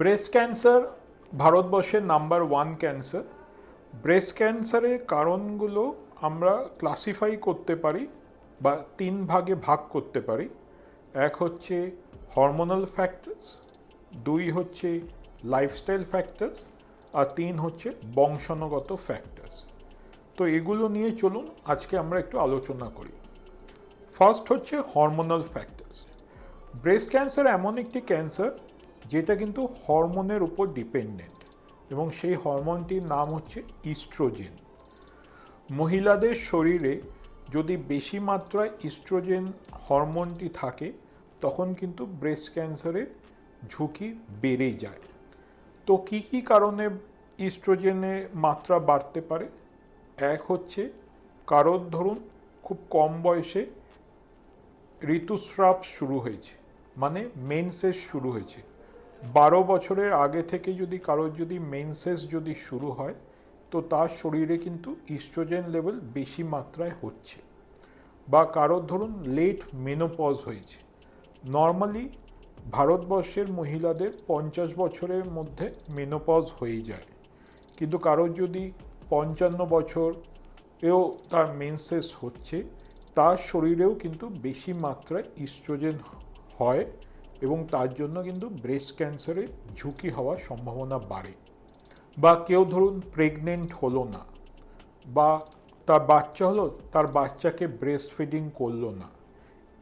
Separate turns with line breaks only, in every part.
Breast cancer ভারতবর্ষের number one cancer breast ক্যান্সারের কারণগুলো আমরা ক্লাসিফাই করতে পারি বা তিন ভাগে ভাগ করতে পারি। এক হচ্ছে হরমোনাল ফ্যাক্টরস দুই হচ্ছে লাইফস্টাইল ফ্যাক্টরস আর তিন হচ্ছে বংশানুগত ফ্যাক্টরস তো এগুলো নিয়ে চলুন, আজকে আমরা একটু আলোচনা করি। ফার্স্ট হচ্ছে হরমোনাল ফ্যাক্টরস ব্রেস্ট ক্যান্সার এমন একটি ক্যান্সার যেটা কিন্তু হরমোনের উপর ডিপেন্ডেন্ট এবং সেই হরমোনটির নাম হচ্ছে ইস্ট্রোজেন। মহিলাদের শরীরে যদি বেশি মাত্রায় ইস্ট্রোজেন হরমোনটি থাকে, তখন কিন্তু ব্রেস্ট ক্যান্সারের ঝুঁকি বেড়ে যায়। তো কি কি কারণে ইস্ট্রোজেনের মাত্রা বাড়তে পারে? এক হচ্ছে কারোর ধরুন, খুব কম বয়সে ঋতুস্রাব শুরু হয়েছে মানে মেনসেস শুরু হয়েছে। বারো বছরের আগে থেকে যদি কারোর যদি মেনসেস যদি শুরু হয়, তো তার শরীরে কিন্তু ইস্ট্রোজেন লেভেল বেশি মাত্রায় হচ্ছে। বা কারোর ধরুন লেট মেনোপজ হয়েছে। নর্মালি ভারতবর্ষের মহিলাদের পঞ্চাশ বছরের মধ্যে মেনোপজ হয়ে যায়। কিন্তু কারোর যদি পঞ্চান্ন বছর এও তার মেনসেস হচ্ছে, তার শরীরেও কিন্তু বেশি মাত্রায় ইস্ট্রোজেন হয়। এবং তার জন্য কিন্তু ব্রেস্ট ক্যান্সারের ঝুঁকি হওয়ার সম্ভাবনা বাড়ে। বা কেউ ধরুন প্রেগনেন্ট হলো না, বা তার বাচ্চা হলো, তার বাচ্চাকে ব্রেস্ট ফিডিং করল না।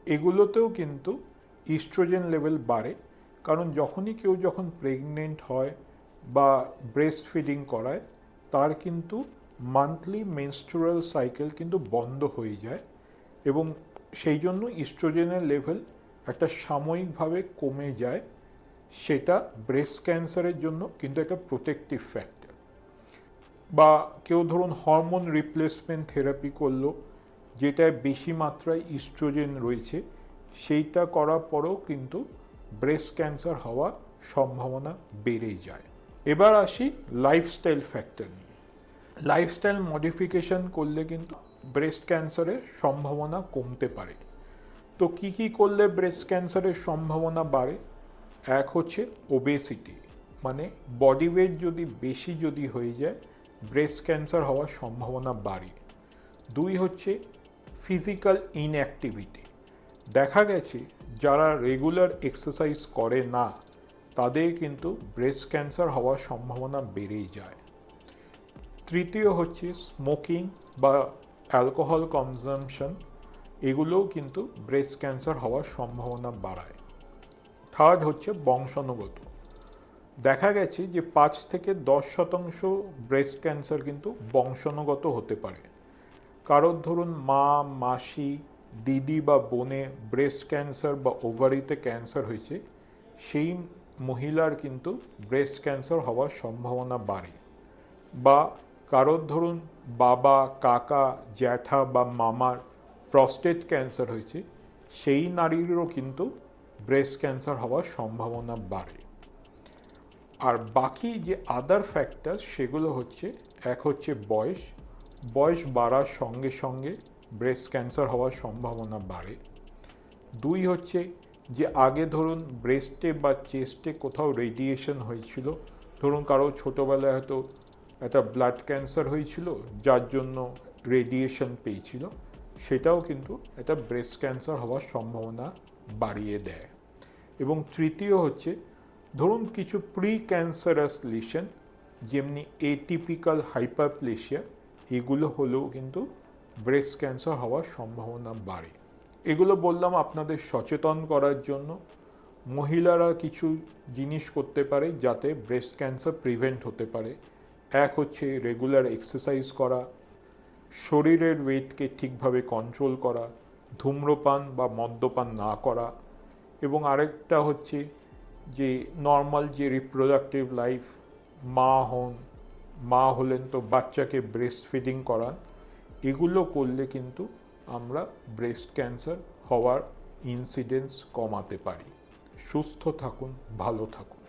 এগুলোতেও কিন্তু ইস্ট্রোজেন লেভেল বাড়ে, কারণ যখনই কেউ যখন প্রেগনেন্ট হয় বা ব্রেস্ট ফিডিং করায়, তার কিন্তু মান্থলি মেনস্ট্রুয়াল সাইকেল কিন্তু বন্ধ হয়ে যায় এবং সেই জন্য ইস্ট্রোজেনের লেভেল একটা সাময়িকভাবে কমে যায়, সেটা ব্রেস্ট ক্যান্সারের জন্য কিন্তু একটা প্রোটেক্টিভ ফ্যাক্টর বা কেউ ধরুন হরমোন রিপ্লেসমেন্ট থেরাপি করল, যেটায় বেশি মাত্রায় ইস্ট্রোজেন রয়েছে, সেইটা করার পরেও কিন্তু ব্রেস্ট ক্যান্সার হওয়ার সম্ভাবনা বেড়ে যায়। এবার আসি লাইফস্টাইল ফ্যাক্টর নিয়ে। লাইফস্টাইল মডিফিকেশন করলে কিন্তু ব্রেস্ট ক্যান্সারের সম্ভাবনা কমতে পারে। তো কি কি করলে ব্রেস্ট ক্যান্সারের সম্ভাবনা বাড়ে? এক হচ্ছে ওবেসিটি মানে বডি ওয়েট যদি বেশি যদি হয়ে যায় ব্রেস্ট ক্যান্সার হওয়ার সম্ভাবনা বাড়ে। দুই হচ্ছে ফিজিক্যাল ইনঅ্যাক্টিভিটি দেখা গেছে যারা রেগুলার এক্সারসাইজ করে না, তাদের কিন্তু ব্রেস্ট ক্যান্সার হওয়ার সম্ভাবনা বেড়েই যায়। তৃতীয় হচ্ছে স্মোকিং বা অ্যালকোহল কনজামশন এগুলোও কিন্তু ব্রেস্ট ক্যান্সার হওয়ার সম্ভাবনা বাড়ায়। থার্ড হচ্ছে বংশানুগত। দেখা গেছে যে পাঁচ থেকে দশ শতাংশ ব্রেস্ট ক্যান্সার কিন্তু বংশানুগত হতে পারে। কারোর ধরুন মা, মাসি, দিদি বা বোনে ব্রেস্ট ক্যান্সার বা ওভারিতে ক্যান্সার হয়েছে, সেই মহিলার কিন্তু ব্রেস্ট ক্যান্সার হওয়ার সম্ভাবনা বাড়ে। বা কারোর ধরুন বাবা, কাকা, জ্যাঠা বা মামার প্রস্টেট ক্যান্সার হয়েছে, সেই নারীরও কিন্তু ব্রেস্ট ক্যান্সার হওয়ার সম্ভাবনা বাড়ে। আর বাকি যে আদার ফ্যাক্টর সেগুলো হচ্ছে, এক হচ্ছে বয়স বয়স বাড়ার সঙ্গে সঙ্গে ব্রেস্ট ক্যান্সার হওয়ার সম্ভাবনা বাড়ে। দুই হচ্ছে যে আগে ধরুন ব্রেস্টে বা চেস্টে কোথাও রেডিয়েশন হয়েছিল, ধরুন কারও ছোটোবেলায় হয়তো একটা ব্লাড ক্যান্সার হয়েছিল, যার জন্য রেডিয়েশন পেয়েছিল। সেটাও কিন্তু একটা ব্রেস্ট ক্যান্সার হওয়ার সম্ভাবনা বাড়িয়ে দেয়। এবং তৃতীয় হচ্ছে, ধরুন কিছু প্রি ক্যান্সারাস লিশন যেমনি এটিপিক্যাল হাইপারপ্লেশিয়া এগুলো হলেও কিন্তু ব্রেস্ট ক্যান্সার হওয়ার সম্ভাবনা বাড়ে। এগুলো বললাম আপনাদের সচেতন করার জন্য। মহিলারা কিছু জিনিস করতে পারে যাতে ব্রেস্ট ক্যান্সার প্রিভেন্ট হতে পারে। এক হচ্ছে রেগুলার এক্সারসাইজ করা শরীরের ওয়েটকে ঠিকভাবে কন্ট্রোল করা, ধূম্রপান বা মদ্যপান না করা এবং আরেকটা হচ্ছে যে নর্মাল যে রিপ্রোডাক্টিভ লাইফ মা হন, মা হলেন তো বাচ্চাকে ব্রেস্ট ফিডিং করান, এগুলো করলে কিন্তু আমরা ব্রেস্ট ক্যান্সার হওয়ার ইনসিডেন্স কমাতে পারি। সুস্থ থাকুন, ভালো থাকুন।